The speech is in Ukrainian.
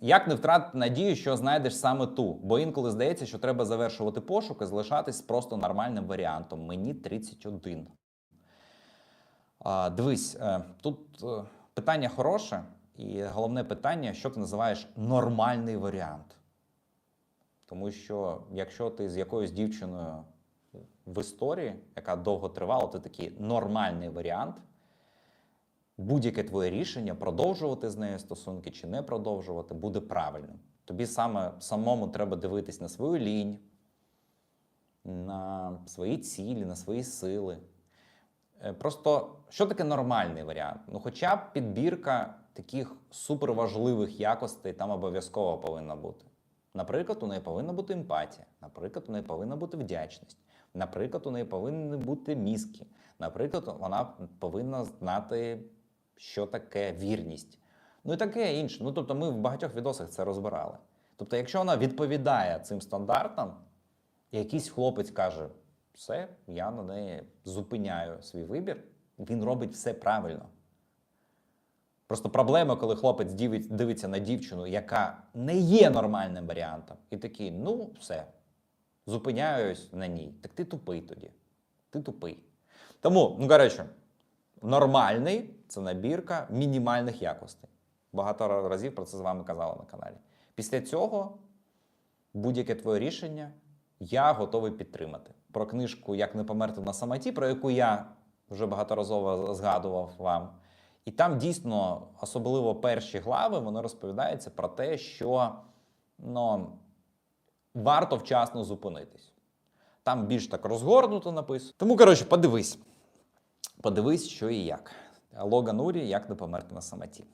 Як не втратити надію, що знайдеш саме ту? Бо інколи здається, що треба завершувати пошук і залишатись просто нормальним варіантом. Мені 31. А, дивись, е, тут е, питання хороше, і головне питання, що ти називаєш нормальний варіант. Тому що якщо ти з якоюсь дівчиною в історії, яка довго тривала, ти такий нормальний варіант, будь-яке твоє рішення продовжувати з нею стосунки чи не продовжувати буде правильним. Тобі саме самому треба дивитись на свою лінь, на свої цілі, на свої сили. Е, Просто що таке нормальний варіант? Ну, хоча б підбірка таких суперважливих якостей там обов'язково повинна бути. Наприклад, у неї повинна бути емпатія, наприклад, у неї повинна бути вдячність, наприклад, у неї повинні бути мізки, наприклад, вона повинна знати, що таке вірність. Ну і таке інше. Ну, тобто, ми в багатьох відосах це розбирали. Тобто, якщо вона відповідає цим стандартам, якийсь хлопець каже: все, я на неї зупиняю свій вибір, він робить все правильно. Просто проблема, коли хлопець дивить- дивиться на дівчину, яка не є нормальним варіантом, і такий, ну, все, зупиняюсь на ній. Так ти тупий тоді. Ти тупий. Тому, ну коротше, нормальний це набірка мінімальних якостей. Багато разів про це з вами казали на каналі. Після цього будь-яке твоє рішення я готовий підтримати. Про книжку Як не померти на самоті, про яку я вже багаторазово згадував вам. І там дійсно, особливо перші глави, воно розповідається про те, що ну, варто вчасно зупинитись. Там більш так розгорнуто написано. Тому, коротше, подивись. Подивись, що і як. Логан Урі, як не померти на самоті.